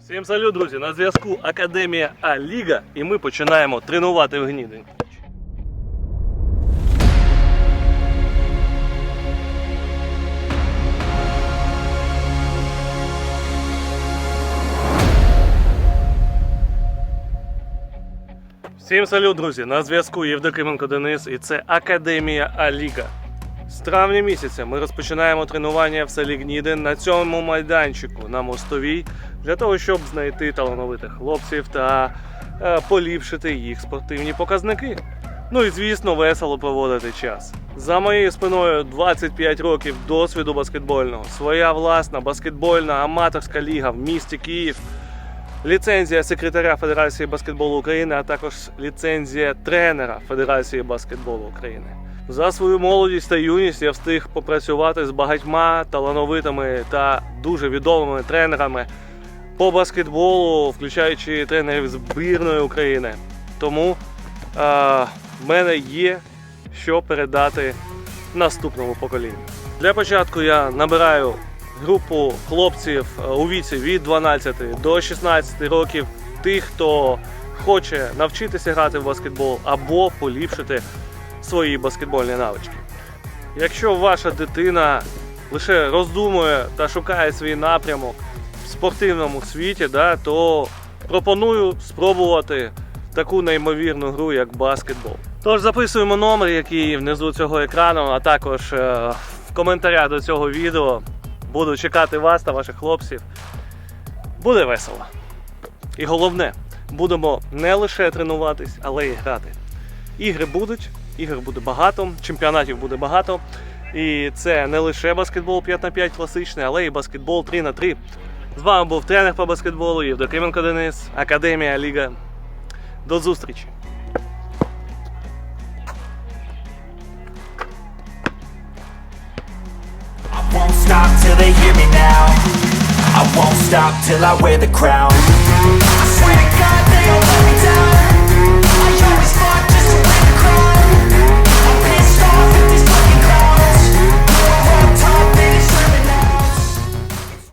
Всім салют, друзі! На зв'язку Академія А Ліга, і ми починаємо тренувати в гнідень. Всім салют, друзі! На зв'язку Євдокименко Денис, і це Академія А Ліга. З травня місяця ми розпочинаємо тренування в селі Гнідин на цьому майданчику на мостовій для того, щоб знайти талановитих хлопців та е, поліпшити їх спортивні показники. Ну і звісно, весело проводити час. За моєю спиною 25 років досвіду баскетбольного, своя власна баскетбольна аматорська ліга в місті Київ, ліцензія секретаря Федерації баскетболу України, а також ліцензія тренера Федерації баскетболу України. За свою молодість та юність я встиг попрацювати з багатьма талановитими та дуже відомими тренерами по баскетболу, включаючи тренерів збірної України. Тому е, в мене є що передати наступному поколінню. Для початку я набираю групу хлопців е, у віці від 12 до 16 років, тих, хто хоче навчитися грати в баскетбол або поліпшити свої баскетбольні навички. Якщо ваша дитина лише роздумує та шукає свій напрямок в спортивному світі, да, то пропоную спробувати таку неймовірну гру, як баскетбол. Тож записуємо номер, який внизу цього екрану, а також е, в коментарях до цього відео. Буду чекати вас та ваших хлопців. Буде весело. І головне, будемо не лише тренуватись, але й грати. Ігри будуть, ігор буде багато, чемпіонатів буде багато. І це не лише баскетбол 5 на 5 класичний, але й баскетбол 3 на 3 З вами був тренер по баскетболу Євдокименко Денис, Академія Ліга. До зустрічі! I won't stop till I wear the crown I swear to God